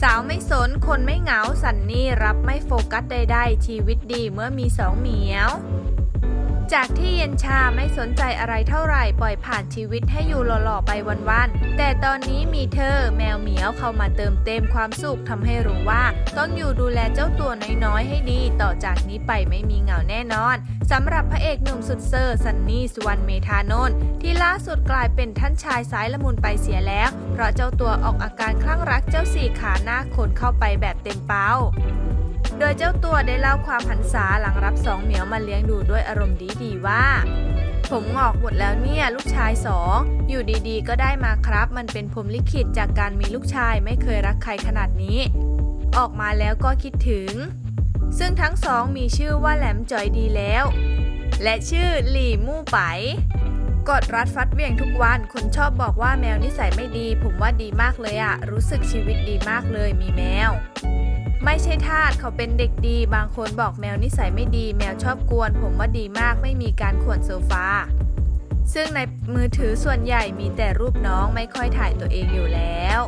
สาวไม่สน คนไม่เหงา สันนี่รับไม่โฟกัสใดๆ ชีวิตดีเมื่อมีสองเหมียว จากที่เย็นชาไม่สนใจอะไรเท่าไหร่ปล่อยผ่านชีวิตให้อยู่หล่อๆไปวันๆ แต่ตอนนี้มีเธอแมวเหมียวเข้ามาเติมเต็มความสุขทำให้รู้ว่า ต้องอยู่ดูแลเจ้าตัวน้อยๆให้ดี ต่อจากนี้ไปไม่มีเหงาแน่นอนสำหรับพระเอกหนุ่มสุดเซอร์ซันนี่สุวรรณเมธานนท์ที่ล่าสุดกลายเป็นท่านชายสายละมุนไปเสียแล้ว เพราะเจ้าตัวออกอาการคลั่งรักเจ้าสี่ขาหน้าคนเข้าไปแบบเต็มเป้า โดยเจ้าตัวได้เล่าความหันษาหลังรับสองเหมียวมาเลี้ยงดูด้วยอารมณ์ดีๆว่า ผมงอกหมดแล้วเนี่ยลูกชายสองอยู่ดีๆ ก็ได้มาครับ มันเป็นผมลิขิตจากการมีลูกชายไม่เคยรักใครขนาดนี้ ออกมาแล้วก็คิดถึง ซึ่งทั้งสองมีชื่อว่าแหลมจอยดีแล้ว และชื่อหลี่มู่ไปกดรัดฟัดเวียงทุกวัน คนชอบบอกว่าแมวนิสัยไม่ดี ผมว่าดีมากเลยอะรู้สึกชีวิตดีมากเลยมีแมว ไม่ใช่ทาสเขาเป็นเด็กดี บางคนบอกแมวนิสัยไม่ดี แมวชอบกวน ผมว่าดีมากไม่มีการข่วนโซฟา ซึ่งในมือถือส่วนใหญ่มีแต่รูปน้องไม่ค่อยถ่ายตัวเองอยู่แล้ว